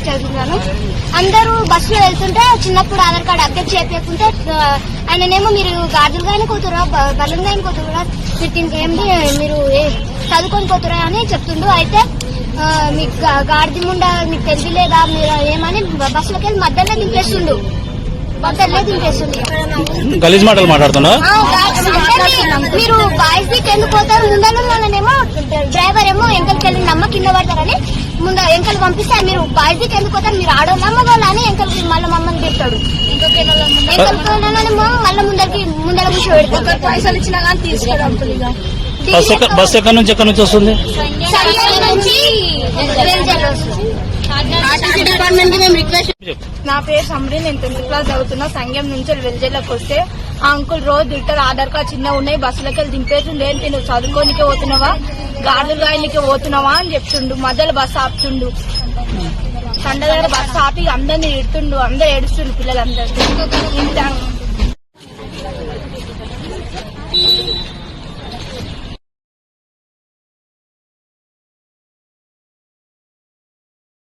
తరగతి చదువుతున్నాను. అందరూ బస్సులో వెళ్తుంటే చిన్నప్పుడు ఆధార్ కార్డు అప్డేట్ చేయకుంటే ఆయననేమో మీరు గాజులుగా అయినా కూతురా బలంగా అయిన కూతురా మీరు దీనికి ఏంటి మీరు ఏ- చదువుకొని పోతురా అని చెప్తుండు. అయితే మీకు గాడిద ముండ మీకు తెలియలేదా మీరు ఏమని బస్సులోకి వెళ్ళి మధ్యలో దింపేస్తుండు. మధ్యలో దింపేస్తుండు. గలీజ్ మాటలు మాట్లాడుతున్నా మీరు బాయ్స్ ఎందుకు పోతారు ముందర వాళ్ళనేమో డ్రైవర్ ఏమో ఎంకలకి వెళ్ళి నమ్మ కింద పడతారని ముందు ఎంకలు పంపిస్తే మీరు బాయ్స్ దిక్కు ఎందుకు పోతారు? మీరు ఆడోళ్ళ మగోళ్ళ అని ఎంకలకి మళ్ళీ మమ్మల్ని ఎంకలకి మళ్ళీ ముందరికి ముందర కూర్చోబెడతాడు పైసలు ఇచ్చినా కానీ బస్ ఎక్క- బస్ ఎక్కడి నుంచి ఎక్కడి నుంచి వస్తుంది. నా పేరు సమరి నేను టెన్త్ క్లాస్ చదువుతున్నా. సంఘం నుంచి వెల్జేళ్ళకి వస్తే ఆ అంకుల్ రోజు తింటారు ఆధార్ కార్డ్ చిన్న ఉన్నాయి బస్సులకి వెళ్ళి దింపేస్తుండే ఏంటి నువ్వు చదువుకోనికే పోతున్నావా? గాడులు గాయనికే పోతున్నావా అని చెప్తుండు. మధ్యలో బస్సు ఆపుతుండు. సండ దగ్గర బస్సు ఆపి అందరిని ఇడుతుండు అందరు ఏడుస్తుండు పిల్లలందరూ ఇంత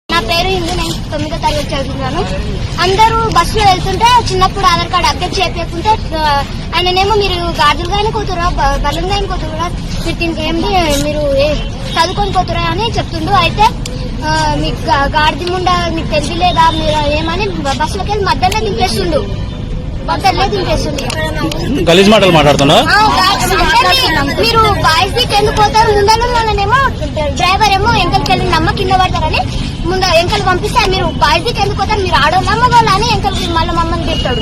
నా పేరు ఇందు నేను తొమ్మిదో తరగతి చదువుతున్నాను. అందరూ బస్సులో వెళ్తుంటే చిన్నప్పుడు ఆధార్ కార్డు అప్డేట్ చేయకుంటే ఆయననేమో మీరు గాజులుగా అయినా కూతురా బలంగా అయిన కూతురా మీరు ఏంటి మీరు ఏ- చదువుకొని పోతురా అని చెప్తుండు. అయితే మీకు గాడిద ముండ మీకు తెలియలేదా మీరు ఏమని బస్సులోకి వెళ్ళి మధ్యలో దింపేస్తుండు. మధ్యలో దింపేస్తుండు. గలీజ్ మాటలు మాట్లాడుతున్నా మీరు బాయ్స్ దిక్కు ఎందుకు పోతారు. ముందర వాళ్ళనేమో డ్రైవర్ ఏమో ఎంకలకి వెళ్ళి నమ్మ కింద పడతారని ముందు ఎంకలు పంపిస్తే మీరు బాయ్స్ దిక్కు ఎందుకు పోతారు? మీరు ఆడోళ్ళ మగోళ్ళ అని ఎంకలకి మళ్ళీ మమ్మల్ని తిడతాడు.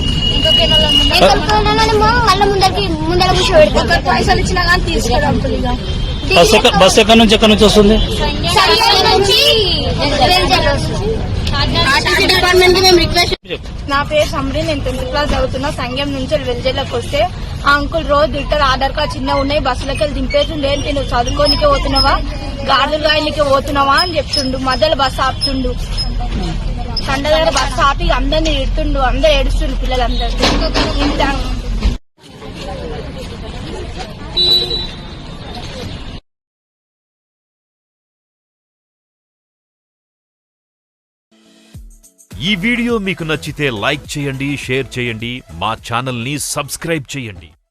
మళ్ళీ ముందరికి ముందర కూర్చోబెడతాడు. పైసలు ఇచ్చినా కానీ బస్ ఎక్క- బస్ ఎక్కడి నుంచి ఎక్కడి నుంచి వస్తుంది. నా పేరు సమరి నేను టెన్త్ క్లాస్ చదువుతున్నా. సంఘం నుంచి వెల్జేళ్ళకి వస్తే ఆ అంకుల్ రోజు తింటారు ఆధార్ కార్డ్ చిన్న ఉన్నాయి బస్సులకి వెళ్ళి దింపేస్తుండే ఏంటి నువ్వు చదువుకోనికే పోతున్నావా? గాడులు గాయనికే పోతున్నావా అని చెప్తుండు మధ్యలో బస్సు ఆపుతుండు. సండ దగ్గర బస్సు ఆపి అందరిని ఇడుతుండు అందరు ఏడుస్తుండు పిల్లలందరూ ఇంత. ఈ వీడియో మీకు నచ్చితే లైక్ చేయండి షేర్ చేయండి మా ఛానల్ని సబ్స్క్రైబ్ చేయండి.